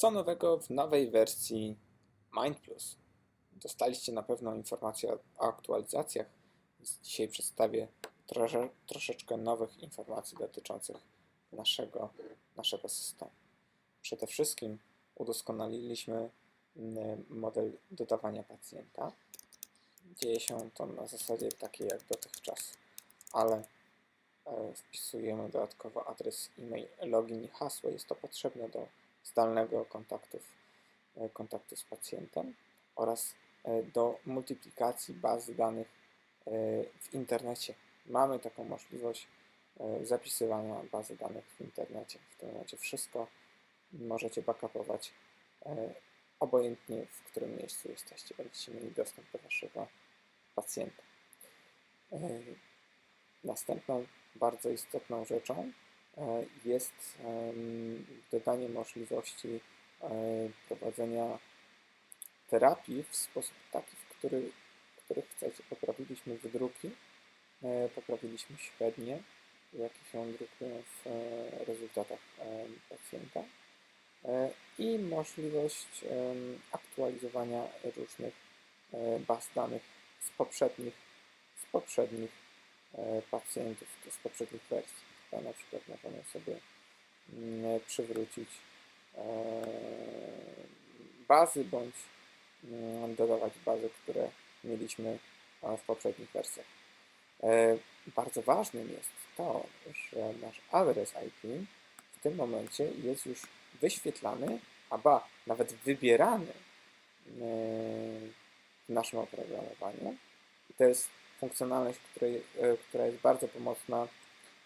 Co nowego w nowej wersji MindPlus? Dostaliście na pewno informacje o aktualizacjach. Dzisiaj przedstawię trosze, troszeczkę nowych informacji dotyczących naszego, naszego systemu. Przede wszystkim udoskonaliliśmy mm, model dodawania pacjenta. Dzieje się to na zasadzie takiej jak dotychczas, ale e, wpisujemy dodatkowo adres e-mail, login i hasło. Jest to potrzebne do zdalnego kontaktów, e, kontaktu z pacjentem oraz e, do multiplikacji bazy danych e, w internecie. Mamy taką możliwość zapisywania bazy danych w internecie. W tym momencie wszystko możecie backupować obojętnie w którym miejscu jesteście. Będziecie mieli dostęp do waszego pacjenta. Następną bardzo istotną rzeczą jest em, dodanie możliwości e, prowadzenia terapii w sposób taki, w który, który chcecie. Poprawiliśmy wydruki, e, poprawiliśmy średnie, jakie się drukują w e, rezultatach e, pacjenta e, i możliwość aktualizowania różnych e, baz danych z poprzednich, z poprzednich e, pacjentów, z poprzednich wersji. Na przykład możemy sobie mm, przywrócić e, bazy bądź mm, dodawać bazy, które mieliśmy e, w poprzednich wersjach. E, Bardzo ważnym jest to, że nasz adres IP w tym momencie jest już wyświetlany, a ba, nawet wybierany e, w naszym oprogramowaniu. I to jest funkcjonalność, e, która jest bardzo pomocna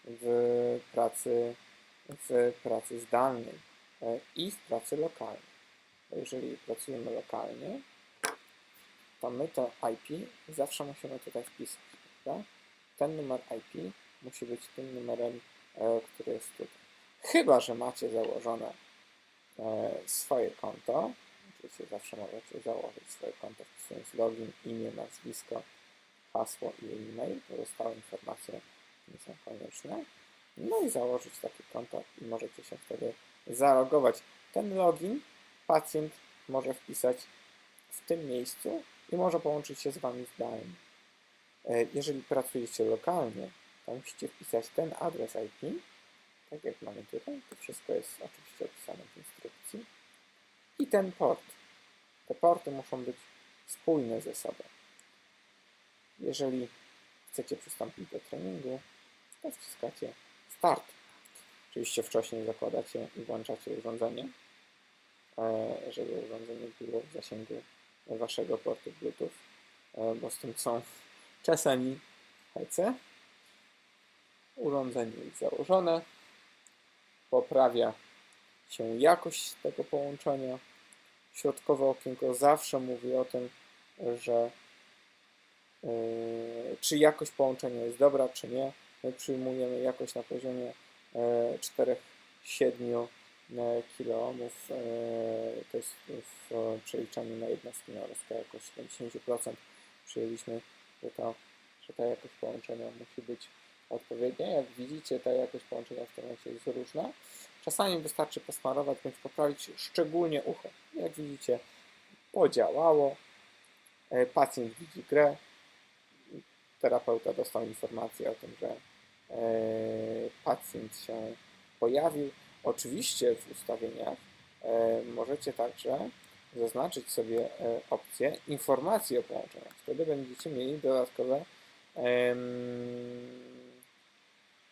w pracy, w pracy zdalnej e, i w pracy lokalnej. Jeżeli pracujemy lokalnie, to my to IP zawsze musimy tutaj wpisać, prawda? Ten numer IP musi być tym numerem, e, który jest tutaj. Chyba, że macie założone e, swoje konto, oczywiście zawsze możecie założyć swoje konto wpisując login, imię, nazwisko, hasło i e-mail. Pozostałe informacje nie są konieczne. No i założyć takie konto i możecie się wtedy zalogować. Ten login pacjent może wpisać w tym miejscu i może połączyć się z Wami zdalnie. E, Jeżeli pracujecie lokalnie, to musicie wpisać ten adres IP, tak jak mamy tutaj. To wszystko jest oczywiście opisane w instrukcji. I ten port. Te porty muszą być spójne ze sobą. Jeżeli chcecie przystąpić do treningu, to wciskacie Start. Oczywiście wcześniej zakładacie i włączacie urządzenie, e, żeby urządzenie było w zasięgu waszego portu Bluetooth, e, bo z tym są czasami hece. Urządzenie jest założone, poprawia się jakość tego połączenia. Środkowe okienko zawsze mówi o tym, że yy, czy jakość połączenia jest dobra, czy nie. My przyjmujemy jakość na poziomie yy, 4-7 kiloohmów. Yy, to jest w przeliczaniu na jednostki Norska jakoś 70%. Przyjęliśmy, że, to, że ta jakość połączenia musi być odpowiednia. Jak widzicie, ta jakość połączenia w tym momencie jest różna. Czasami wystarczy posmarować bądź poprawić szczególnie ucho. Jak widzicie, podziałało. E, Pacjent widzi grę. Terapeuta dostał informację o tym, że e, pacjent się pojawił. Oczywiście w ustawieniach e, możecie także zaznaczyć sobie e, opcję informacji o połączeniach. Wtedy będziecie mieli dodatkowe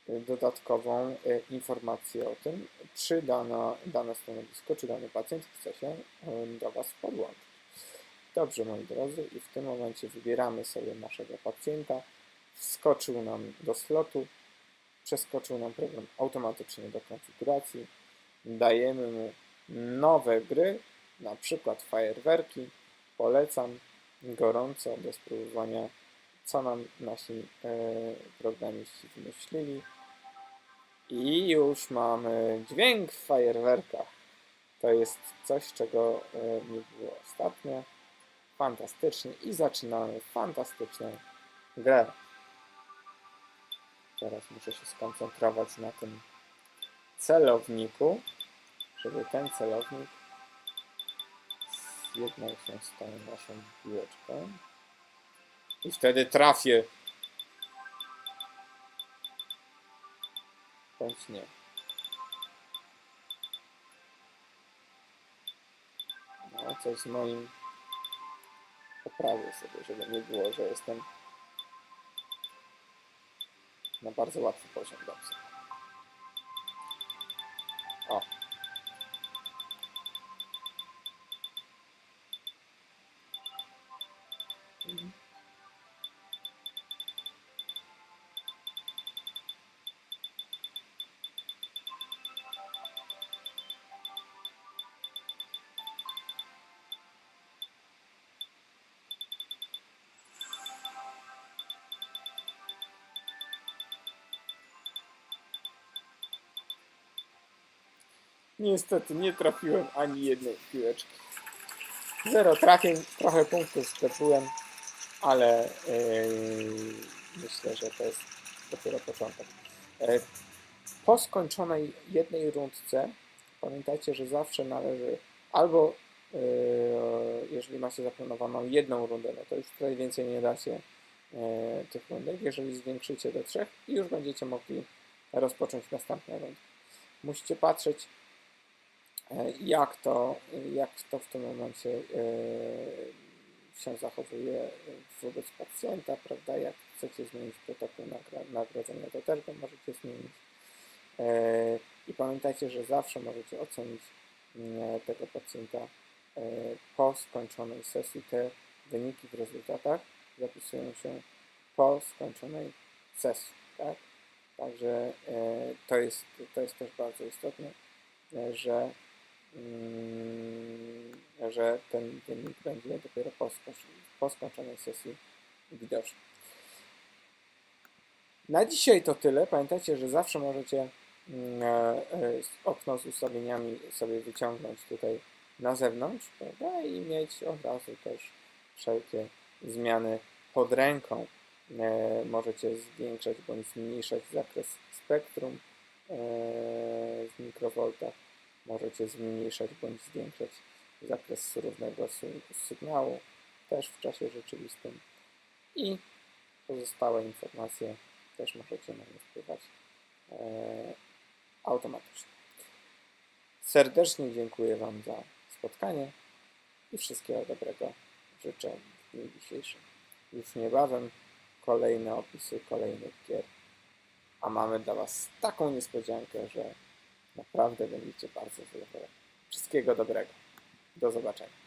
dodatkową e, informację o tym, czy dana, dane stanowisko, czy dany pacjent chce się do Was podłączyć. Dobrze, moi drodzy, i w tym momencie wybieramy sobie naszego pacjenta. Wskoczył nam do slotu, przeskoczył nam program automatycznie do konfiguracji. Dajemy mu nowe gry, na przykład fajerwerki. Polecam gorąco do spróbowania, co nam nasi e, programiści wymyślili. I już mamy dźwięk w fajerwerkach. To jest coś, czego nie było ostatnio. Fantastycznie i zaczynamy fantastyczną grę. Teraz muszę się skoncentrować na tym celowniku, żeby ten celownik jedna ósma stanie naszą piłeczkę. I wtedy trafię. Bądź nie. No, coś z moim poprawię sobie, żeby nie było, że jestem na bardzo łatwy poziom dobrze. O. Niestety nie trafiłem ani jednej piłeczki. Zero trafień, trochę punktów zdobyłem, ale yy, myślę, że to jest dopiero początek. E, Po skończonej jednej rundce pamiętajcie, że zawsze należy albo yy, jeżeli macie zaplanowaną jedną rundę, no to już tutaj więcej nie dacie yy, tych rundek. Jeżeli zwiększycie do trzech i już będziecie mogli rozpocząć następne rundy. Musicie patrzeć E, jak to, jak to w tym momencie e, się zachowuje wobec pacjenta, prawda? Jak chcecie zmienić protokół nagrodzenia, to też go możecie zmienić. E, I pamiętajcie, że zawsze możecie ocenić tego pacjenta e, po skończonej sesji. Te wyniki w rezultatach zapisują się po skończonej sesji, tak? Także e, to jest, to jest też bardzo istotne, e, że że ten wynik będzie dopiero po, po skończonej sesji widoczny. Na dzisiaj to tyle. Pamiętajcie, że zawsze możecie mm, e, e, okno z ustawieniami sobie wyciągnąć tutaj na zewnątrz prawda? i mieć od razu też wszelkie zmiany pod ręką. E, Możecie zwiększać bądź zmniejszać zakres spektrum w mikrowoltach możecie zmniejszać bądź zwiększać zakres surownego sy- sygnału też w czasie rzeczywistym i pozostałe informacje też możecie na nie wpływać e, automatycznie. Serdecznie dziękuję Wam za spotkanie i wszystkiego dobrego życzę w dniu dzisiejszym. Już niebawem kolejne opisy kolejnych gier, a mamy dla Was taką niespodziankę, że Naprawdę będziecie bardzo zadowoleni. Wszystkiego dobrego. Do zobaczenia.